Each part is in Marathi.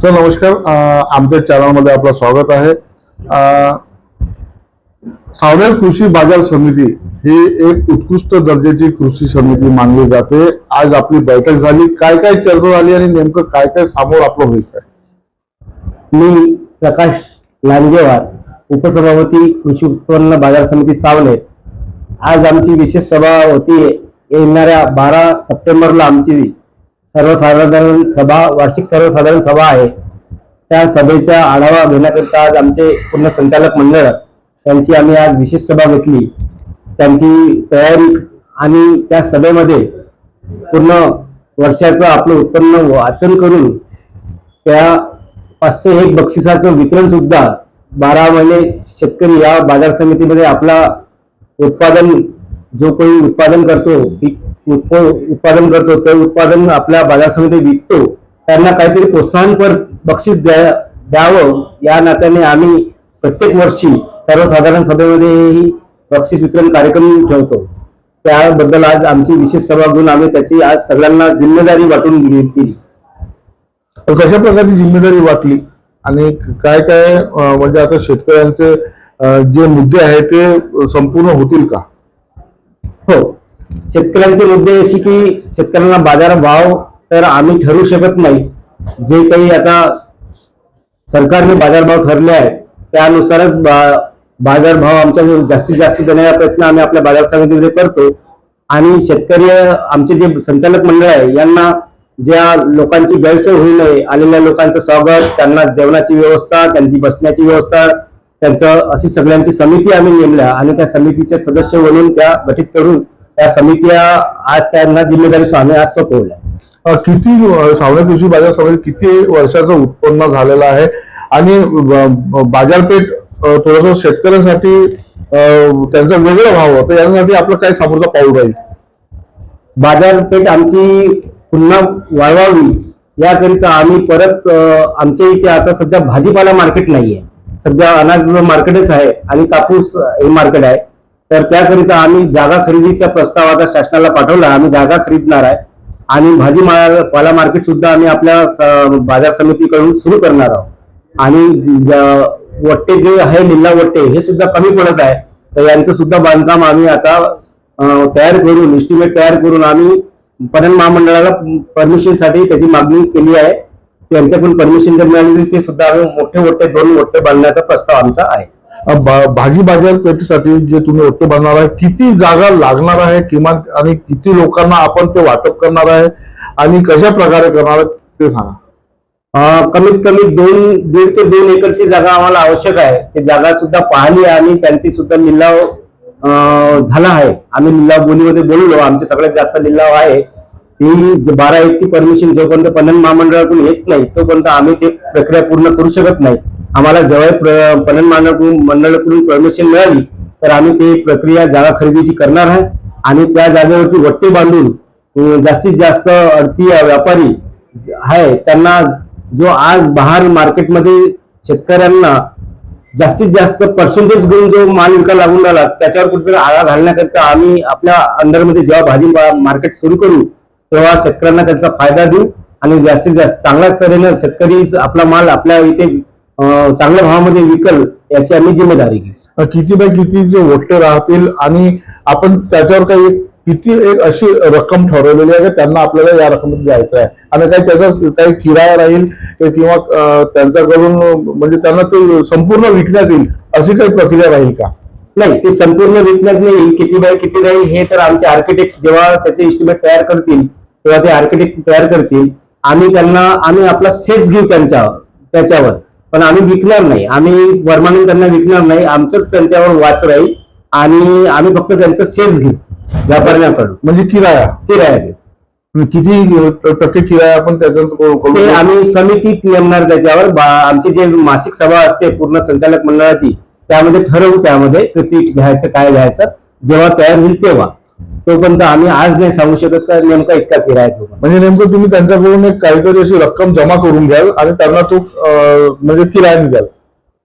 सर नमस्कार. आमच्या चॅनलमध्ये आपलं स्वागत आहे. सावनेर कृषी बाजार समिती ही एक उत्कृष्ट दर्जाची कृषी समिती मानली जाते. आज आपली बैठक झाली. काय काय चर्चा झाली आणि नेमकं काय काय समोर आपलं होईल काय? मी प्रकाश लांजेवार उपसभापती कृषी उत्पन्न बाजार समिती सावनेर. आज आमची विशेष सभा होती येणाऱ्या बारा सप्टेंबरला आमची. सर्वसाधारण सभा वार्षिक सर्वसाधारण सभा आहे. त्या सभेचा आढावा घेण्याकरिता आज आमचे पूर्ण संचालक मंडळ त्यांची आम्ही आज विशेष सभा घेतली. त्यांची तयारी आणि त्या सभेमध्ये पूर्ण वर्षाचं आपलं उत्पन्न वाचन करून त्या पाचशे एक बक्षिसाचं वितरण सुद्धा बारा महिने शेतकरी या बाजार समितीमध्ये आपला उत्पादन जो कोणी उत्पादन करतो पीक उत्पादन करतो ते उत्पादन आपल्या बाजार समितीत विकतो त्यांना काहीतरी प्रोत्साहनपर बक्षीस द्या द्यावं. या नात्याने आम्ही प्रत्येक वर्षी सर्वसाधारण सभेमध्ये ही बक्षीस वितरण कार्यक्रम ठेवतो. त्याबद्दल आज आमची विशेष सभा घेऊन आम्ही त्याची आज सगळ्यांना जिम्मेदारी वाटून दिली कशा प्रकारची जिम्मेदारी वाटली? आणि काय काय म्हणजे आता शेतकऱ्यांचे जे मुद्दे आहेत ते संपूर्ण होतील का? हो. शेतकऱ्यांचे मुद्दे अशी की शेतकऱ्यांना बाजार भाव तर आम्ही ठरवू शकत नाही. जे काही आता सरकारने बाजारभाव ठरले आहे त्यानुसारच बा- बाजारभाव आमच्या जास्तीत जास्त देण्याचा प्रयत्न आम्ही आपल्या बाजार समितीमध्ये करतो. आणि शेतकरी आमचे जे संचालक मंडळ आहे यांना ज्या लोकांची गैरसोय होऊ नये आलेल्या लोकांचं स्वागत त्यांना जेवणाची व्यवस्था त्यांची बसण्याची व्यवस्था त्यांचं अशी सगळ्यांची समिती आम्ही नेमल्या आणि त्या समितीचे सदस्य म्हणून त्या गठीत करून त्या समित्या आज त्यांना जिम्मेदारी आम्ही आज सोपवल्या. किती अ, सावने कृषी बाजार समिती किती वर्षाचं उत्पन्न झालेलं आहे? आणि बाजारपेठ थोडस शेतकऱ्यांसाठी त्यांचा वेगळा भाव होता. यासाठी आपलं काय समोरचा पाऊल राहील? बाजारपेठ आमची पुन्हा वाढवावी याकरिता आम्ही परत आमच्या इथे आता सध्या भाजीपाला मार्केट नाहीये. सध्या अनाज मार्केटच आहे आणि कापूस हे मार्केट आहे. तर त्याकरिता आम्ही जागा खरेदीचा प्रस्ताव आता शासनाला पाठवला. आम्ही जागा खरीदणार आहे. आणि भाजी पाला मार्केट सुद्धा आम्ही आपल्या स- बाजार समितीकडून सुरू करणार आहोत. आणि वट्टे जे आहे लिल्ला वट्टे हे सुद्धा कमी पडत आहे. तर यांचं सुद्धा बांधकाम आम्ही आता तयार करून इस्टिमेट तयार करून आम्ही पणन महामंडळाला परमिशनसाठी त्याची मागणी केली आहे. त्यांच्याकडून परमिशन जर मिळाली ते सुद्धा आम्ही मोठे मोठे दोन मोठे बांधण्याचा प्रस्ताव आमचा आहे. भाजी बाजारपेठेसाठी जे तुम्ही ओटे बांधणार आहे किती जागा लागणार आहे किमान आणि किती लोकांना आपण ते वाटप करणार आहे आणि कशा प्रकारे करणार आहे ते सांगा. कमीत कमी दोन दीड ते दोन एकरची जागा आम्हाला आवश्यक आहे. ते जागा सुद्धा पाहिली आणि त्यांची सुद्धा लिलाव झाला आहे. आम्ही लिलाव बोलीमध्ये बोललो आमचे सगळ्यात जास्त लिलाव आहे. ती बारा एकची परमिशन जोपर्यंत पणन महामंडळाकडून येत नाही तोपर्यंत आम्ही ते प्रक्रिया पूर्ण करू शकत नाही. आम्हाला जवळ पणन महामंडळाकडून मंडळाकडून परमिशन मिळाली तर आम्ही ते प्रक्रिया जागा खरेदीची करणार आहे. आणि त्या जागेवरती वट्टे बांधून जास्तीत जास्त अडती व्यापारी आहे त्यांना जो आज बाहेर मार्केटमध्ये शेतकऱ्यांना जास्तीत जास्त पर्सेंटेज घेऊन जो माल विकायला लागून राहिला त्याच्यावर कुठेतरी आळा घालण्याकरिता आम्ही आपल्या अंडरमध्ये जेव्हा भाजी मार्केट सुरू करू तेव्हा शेतकऱ्यांना त्याचा फायदा देऊ. आणि जास्तीत जास्त चांगल्याच तऱ्हेनं शेतकरी आपला माल आपल्या इथे चांगल्या भावामध्ये विकल याची आम्ही जिम्मेदारी घेऊ. किती बाय किती जे ओटे राहतील आणि आपण त्याच्यावर काही किती एक अशी रक्कम ठरवलेली आहे की त्यांना आपल्याला या रकमेत द्यायचं आहे. आणि काही त्याचा काही किराया राहील कि- किंवा त्यांच्याकडून म्हणजे त्यांना ते संपूर्ण विकण्यात येईल अशी काही प्रक्रिया राहील का? नाही ते संपूर्ण विकण्यात नाही किती बाय किती नाही हे तर आमचे आर्किटेक्ट जेव्हा त्याचे इस्टिमेट तयार करतील तेव्हा ते आर्किटेक्ट तयार करतील. आम्ही त्यांना आम्ही आपला सेस घेऊ त्यांच्या त्याच्यावर. पण आम्ही विकणार नाही. आम्ही वर्माने त्यांना विकणार नाही. आमचंच त्यांच्यावर वाच राहील आणि आम्ही फक्त त्यांचं सेस घेऊ व्यापाऱ्यांकडून. म्हणजे किराया? ते राहील किती टक्के किराया आपण त्याच्यात आम्ही समितीत नेमणार त्याच्यावर आमची जे मासिक सभा असते पूर्ण संचालक मंडळाची त्यामध्ये ठरवू त्यामध्ये कशी घ्यायचं काय घ्यायचं जेव्हा तयार होईल तेव्हा. तोपर्यंत आम्ही आज नाही सांगू शकत का नेमका इतका किराया घेऊ म्हणजे नेमकं तुम्ही त्यांच्याकडून एक काहीतरी अशी रक्कम जमा करून घ्याल आणि त्यांना तो म्हणजे किरायाने द्याल.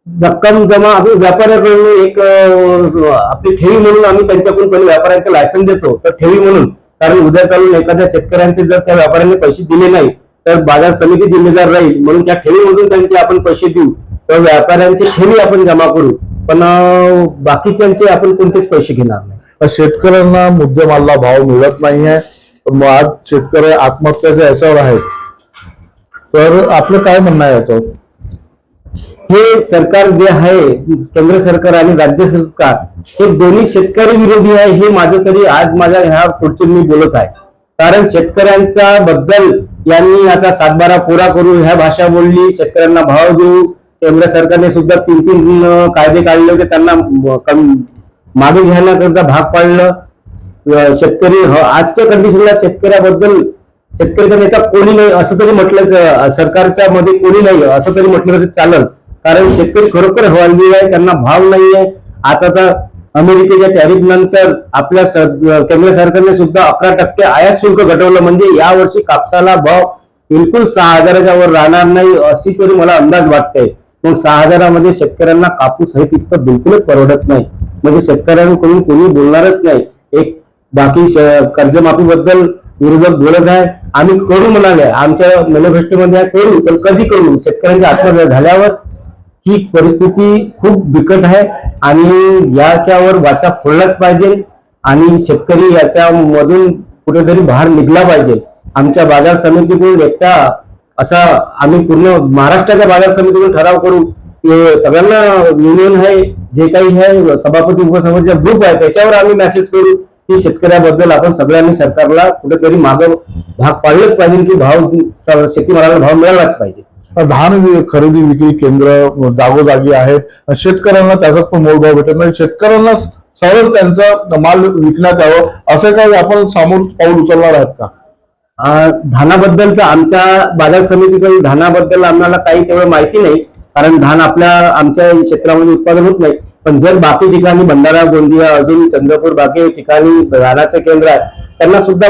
रक्कम जमा आम्ही व्यापाऱ्याकडून एक आपली ठेवी म्हणून आम्ही त्यांच्याकडून पहिले व्यापाऱ्यांचं लायसन देतो. तर ठेवी म्हणून कारण उद्या चालून एखाद्या शेतकऱ्यांचे जर त्या व्यापाऱ्यांनी पैसे दिले नाही तर बाजार समिती जिम्मेदार राहील. म्हणून त्या ठेवीमधून त्यांचे आपण पैसे देऊ. तर व्यापाऱ्यांची ठेवी आपण जमा करू. पण बाकीच्यांचे आपण कोणतेच पैसे घेणार नाही. शेतकऱ्यांना मुद्देमालला भाव मिळत नाहीये. मग आज शेतकरी आत्महत्याच्या याच्यावर आहेत. तर आपलं काय म्हणणं आहे याच्यावर? हे सरकार जे आहे केंद्र सरकार आणि राज्य सरकार हे दोन्ही शेतकरी विरोधी आहे हे माझं तरी आज माझ्या ह्या पुढचे मी बोलत आहे. कारण शेतकऱ्यांच्या बद्दल यांनी आता सातबारा पुरा करू ह्या भाषा बोलली शेतकऱ्यांना भाव देऊ. केंद्र सरकारने सुद्धा तीन तीन कायदे काढले होते त्यांना कमी मागे घेण्याकरता भाग पाडलं. शेतकरी हो, आजच्या कंडिशनला शेतकऱ्याबद्दल शेतकऱ्याचा नेता कोणी नाही असं तरी म्हटलं सरकारच्या मध्ये कोणी नाही असं तरी म्हटलं तरी चालल. कारण शेतकरी खरोखर हवालगी आहे त्यांना भाव नाहीये. आता तर अमेरिकेच्या टॅरिफ नंतर आपल्या सर- केंद्र सरकारने सुद्धा अकरा टक्के आयात शुल्क घटवलं. म्हणजे यावर्षी कापसाला भाव बिलकुल सहा हजाराच्या वर राहणार नाही अशी तरी मला अंदाज वाटतंय. मग सहा हजारामध्ये शेतकऱ्यांना कापूस हे पिकतं बिलकुलच परवडत नाही. म्हणजे शेतकऱ्यांकडून कोणी बोलणारच नाही. एक बाकी श- कर्जमाफीबद्दल विरोधक बोलत आहे. आम्ही करू म्हणाले. आमच्या मॅनिफेस्टोमध्ये करू. पण कधी करू? शेतकऱ्यांच्या आत्महत्या झाल्यावर ही परिस्थिती खूप बिकट आहे आणि याच्यावर वाचा फोडलाच पाहिजे आणि शेतकरी याच्यामधून कुठेतरी बाहेर निघला पाहिजे. आमच्या बाजार समितीकडून एकटा असा आम्ही पूर्ण महाराष्ट्राच्या बाजार समितीकडून ठराव करू. सगळ्यांना युनियन आहे जे काही आहे सभापती उपसभापतीचा ग्रुप आहे त्याच्यावर आम्ही मेसेज करू. की शेतकऱ्याबद्दल आपण सगळ्यांनी सरकारला कुठेतरी मागं भाग पाडलंच पाहिजे की भाव शेतीमालाला भाव मिळालाच पाहिजे. धान खरेदी विक्री केंद्र जागोजागी आहेत शेतकऱ्यांना त्याच्यात पण मोलभाव भेटत नाही शेतकऱ्यांना सरळ त्यांचा माल विकण्यात यावं असं काही आपण समोर पाऊल उचलणार आहेत का? धानाबद्दल तर आमच्या बाजार समितीकडील धानाबद्दल आम्हाला काही तेवढं माहिती नाही. कारण धान आपल्या आमच्या क्षेत्रामध्ये उत्पादन होत नाही. पण जर बाकी ठिकाणी भंडारा गोंदिया अजून चंद्रपूर बाकी ठिकाणी धानाचं केंद्र आहे त्यांना सुद्धा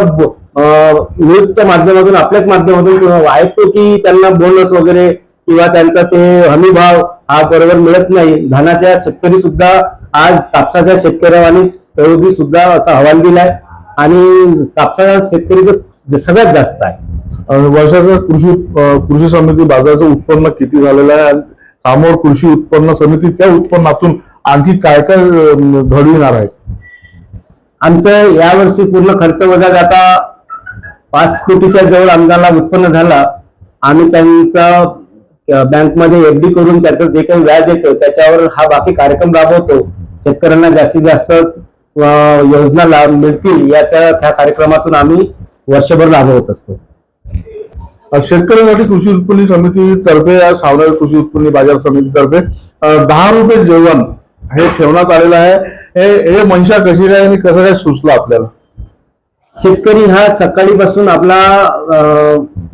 न्यूजच्या माध्यमातून आपल्याच माध्यमातून ऐकतो की त्यांना बोनस वगैरे किंवा त्यांचा ते हमी भाव हा बरोबर मिळत नाही. धानाच्या शेतकरी सुद्धा आज कापसाच्या शेतकऱ्यावानी तळोबी सुद्धा असा हवाल दिलाय आणि कापसाचा शेतकरी तर सगळ्यात जास्त आहे. अं, वर्षाचं कृषी कृषी समिती बाजाराचं उत्पन्न किती झालेलं आहे? आणि समोर कृषी उत्पन्न समिती त्या उत्पन्नातून आणखी काय काय घडविणार आहे? आमचं यावर्षी पूर्ण खर्च वजा जाता पाच कोटीच्या जवळ आमदारला उत्पन्न झाला. आम्ही त्यांचा बँकमध्ये एफ एफडी करून त्याचं जे काही व्याज येतं त्याच्यावर हा बाकी कार्यक्रम राबवतो. शेतकऱ्यांना जास्तीत जास्त योजना लाभ मिळतील याच्या त्या कार्यक्रमातून आम्ही वर्षभर राबवत असतो. शेतकऱ्यांसाठी कृषी उत्पन्न समिती तर्फे या सावनेर कृषी उत्पन्न बाजार समितीतर्फे दहा रुपये जेवण हे ठेवण्यात आलेलं आहे. हे हे मनशा कशी काय आणि कसं काय सुचलं आपल्याला? शेतकरी हा सकाळीपासून आपला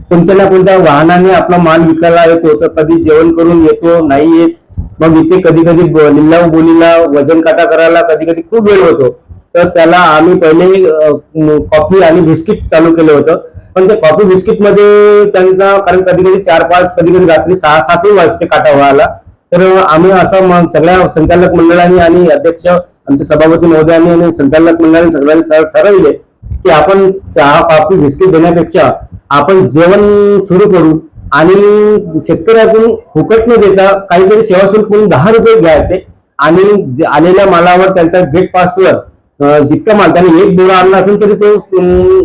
कोणत्या ना कोणत्या वाहनाने आपला माल विकायला येतो तर कधी जेवण करून येतो नाही येत. मग इथे कधी कधी लिल्लाव बोलीला वजन काटा करायला कधी कधी खूप वेळ होतो. तर त्याला आम्ही पहिले कॉफी आणि बिस्किट चालू केलं होतं. पण ते कॉफी बिस्किटमध्ये त्यांचा कारण कधी कधी चार पाच कधी कधी रात्री सहा सातही वाजते काटा व्हायला. तर आम्ही असं मग सगळ्या संचालक मंडळाने आणि अध्यक्ष आमचे सभापती महोदयांनी आणि संचालक मंडळाने सगळ्यांनी सर ठरविले की आपण चहा कॉफी बिस्किट देण्यापेक्षा आपण जेवण सुरू करू आणि शेतकऱ्यातून फुकट न देता काहीतरी सेवा शुल्क म्हणून दहा रुपये घ्यायचे आणि आलेल्या मालावर त्यांच्या गेट पासवर जितका माल त्याने एक बोरा आणला असेल तरी तो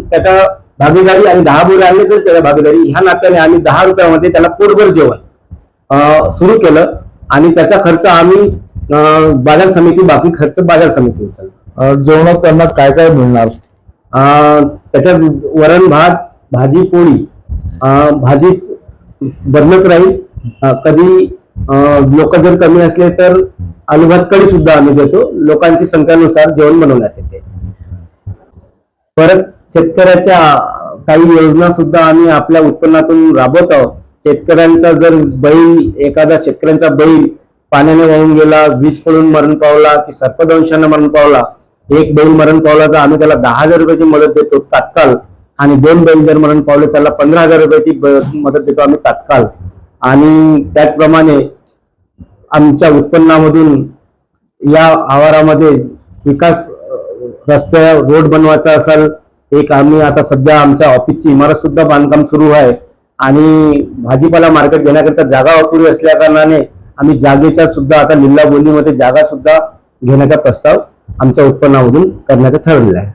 त्याचा भागीदारी आणि दहा बोरे आणले तर त्याच्या भागीदारी. ह्या नात्याने आम्ही दहा रुपयामध्ये त्याला पोटभर जेवण सुरू केलं. आणि त्याचा खर्च आम्ही बाजार समिती बाकी खर्च बाजार समिती उचलला. अं, जेवणात त्यांना काय काय मिळणार? त्याच्यात वरण भात भाजी पोळी अं, भाजीच बदलत राहील. कधी लोक जर कमी असले तर आलू भात कढी सुद्धा आम्ही देतो. लोकांची संख्येनुसार जेवण बनवण्यात येते. परत शेतकऱ्याच्या काही योजना सुद्धा आम्ही आपल्या उत्पन्नातून राबवत आहोत. शेतकऱ्यांचा जर बैल एखादा शेतकऱ्यांचा बैल पाण्याने वाहून गेला वीज पडून मरण पावला की सर्पदंशाने मरण पावला एक बैल मरण पावला तर आम्ही त्याला दहा हजार रुपयाची मदत देतो तात्काळ आणि दोन बैल जर मरण पावले त्याला पंधरा हजार रुपयाची ब- मदत देतो आम्ही तात्काळ आणि त्याचप्रमाणे आमच्या उत्पन्नामधून या आवारामध्ये विकास रस्ते रोड बनवायचा असेल एक आम्ही आता सध्या आमच्या ऑफिसची इमारत सुद्धा बांधकाम सुरू आहे. आणि भाजीपाला मार्केट घेण्याकरिता जागा अपुरी असल्या कारणाने आम्ही जागेच्या सुद्धा आता लिल्ला बोलीमध्ये जागा सुद्धा घेण्याचा प्रस्ताव आमच्या उत्पन्नामधून करण्याचं ठरलेलं आहे.